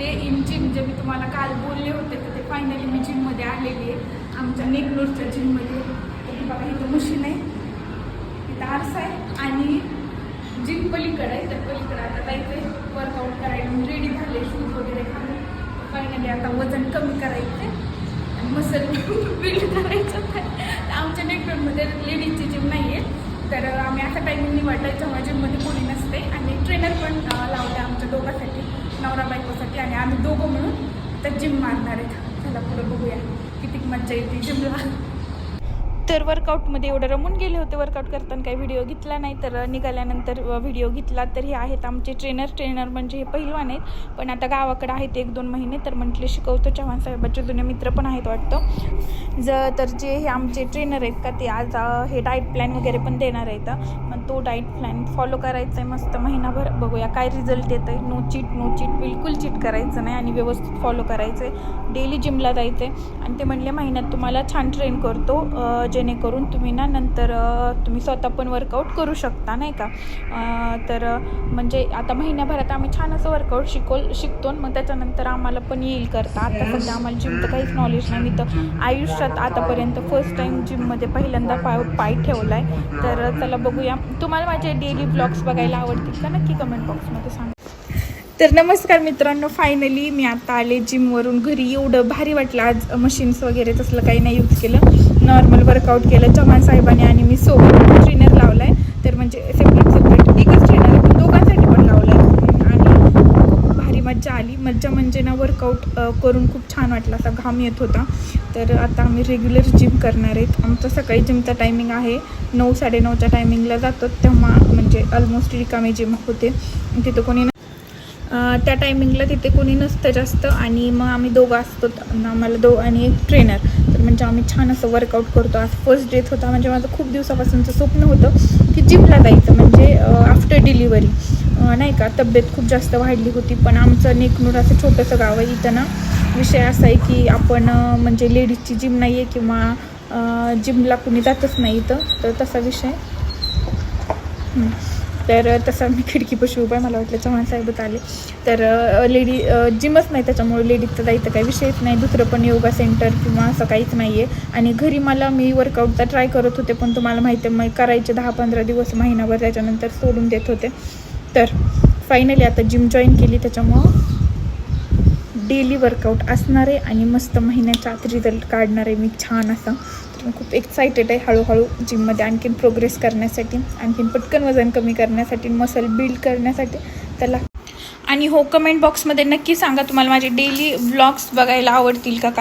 ते in gym जे मी तुम्हाला काल बोलले होते तर ते फायनली मी जिममध्ये आलेली आहे. आमच्या नेकलोरच्या जिममध्ये तर बघा इथं मशीन आहे. इथं आरसा आहे आणि जिम पलीकडे आहे. तर पलीकडे आता जायचं वर्कआउट करायला रेडी झाले शूज वगैरे घालून. फायनली आता वजन कमी करायचं आहे आणि मसल बिल्ड करायचं तर आमच्या नेटवर्कमध्ये लेडीजची जिम नाही आहे तर आम्ही असा टायमिंग निवडला जेव्हा जिममध्ये कोणी नसते. आणि ट्रेनर पण अं, लावले नवरा बायकोसाठी आणि आम्ही दोघं मिळून तर जिम मारणार आहेत. चला पुढं बघूया. किती मज्जा येते. जिमला तर वर्कआउटमध्ये एवढं रमून गेले होते. वर्कआउट करताना काही व्हिडिओ घेतला नाही. तर निघाल्यानंतर व्हिडिओ घेतला तर हे आहेत आमचे ट्रेनर ट्रेनर म्हणजे हे पहिलवान आहेत. पण आता गावाकडे आहेत एक दोन महिने. तर म्हटले शिकवतो. चव्हाण साहेबाचे जुने मित्र पण आहेत वाटतं. ज तर जे हे आमचे ट्रेनर आहेत का ते आज हे डाईट प्लॅन वगैरे पण देणार आहेत. मग तो डाईट प्लॅन फॉलो करायचा आहे मस्त. महिनाभर बघूया काय रिझल्ट येत आहे नो चीट नो चीट बिलकुल चीट करायचं नाही आणि व्यवस्थित फॉलो करायचं आहे डेली जिमला जायचं आहे आणि ते म्हणले महिन्यात तुम्हाला छान ट्रेन करतो. जे जेणेकरून तुम्ही ना नंतर तुम्ही स्वतः पण वर्कआउट करू शकता नाही का? तर म्हणजे आता महिन्याभरात आम्ही छान असं वर्कआउट शिकवल शिकतो मग त्याच्यानंतर आम्हाला पण येईल करता. आता सध्या आम्हाला जिमचं काहीच नॉलेज नाही. मी तर आयुष्यात आतापर्यंत फर्स्ट टाईम जिममध्ये पहिल्यांदा पाय पाय ठेवला आहे तर चला बघूया. तुम्हाला माझे डेली ब्लॉग्स बघायला आवडतील का? नक्की कमेंट बॉक्समध्ये सांगा. तर नमस्कार मित्रांनो फायनली मी आता आले जिमवरून घरी एवढं भारी वाटलं. आज मशीन्स वगैरे तसलं काही नाही यूज केलं. नॉर्मल वर्कआउट केलं चव्हाण साहेबांनी आणि मी सोबत ट्रेनर लावला आहे तर म्हणजे सेपरेट सेपरेट एकच ट्रेनर आपण दोघांसाठी पण लावला आहे आणि खूप भारी मज्जा आली. मज्जा म्हणजे ना वर्कआउट करून खूप छान वाटलं. असा घाम येत होता. तर आता आम्ही रेग्युलर जिम करणार आहेत. आमचं सकाळी जिमचा टायमिंग आहे. नऊ साडेनऊच्या टायमिंगला जातो. तेव्हा म्हणजे ऑलमोस्ट रिकामी जिम होते. तिथं कोणी त्या टायमिंगला तिथे कोणी नसतं जास्त. आणि मग आम्ही दोघं असतो. आम्हाला दो आणि एक ट्रेनर तर म्हणजे आम्ही छान असं वर्कआउट करतो. आज फर्स्ट डेथ होता. म्हणजे माझं खूप दिवसापासूनचं स्वप्न होतं की जिमला जायचं. म्हणजे आफ्टर डिलिव्हरी नाही का? तब्येत खूप जास्त वाढली होती. पण आमचं नेकनूर असं छोटंसं गाव आहे. इथं ना विषय असा आहे की आपण म्हणजे लेडीजची जिम नाही आहे किंवा जिमला कुणी जातच नाही इथं. तर तसा विषय तर तसं मी खिडकीपाशी उभा आहे मला वाटलं चव्हाण साहेबच आले. तर लेडी जिमच नाही त्याच्यामुळे लेडीजचं जायचं काही विषयच नाही. दुसरं पण योगा सेंटर किंवा असं काहीच नाही आहे आणि घरी मला मी वर्कआउटचा ट्राय करत होते पण तुम्हाला माहिती आहे मग करायचे दहा पंधरा दिवस महिनाभर त्याच्यानंतर सोडून देत होते. तर फायनली आता जिम जॉईन केली. त्याच्यामुळं डेली वर्कआउट असणार आहे आणि मस्त महिन्याच्या आत रिझल्ट काढणार आहे मी छान असा खूप एक्सायटेड आहे हळूहळू जिममध्ये आणखीन प्रोग्रेस करण्यासाठी आणखीन पटकन वजन कमी करण्यासाठी मसल बिल्ड करण्यासाठी त्याला. आणि हो कमेंट बॉक्समध्ये नक्की सांगा तुम्हाला माझे डेली ब्लॉग्स बघायला आवडतील का?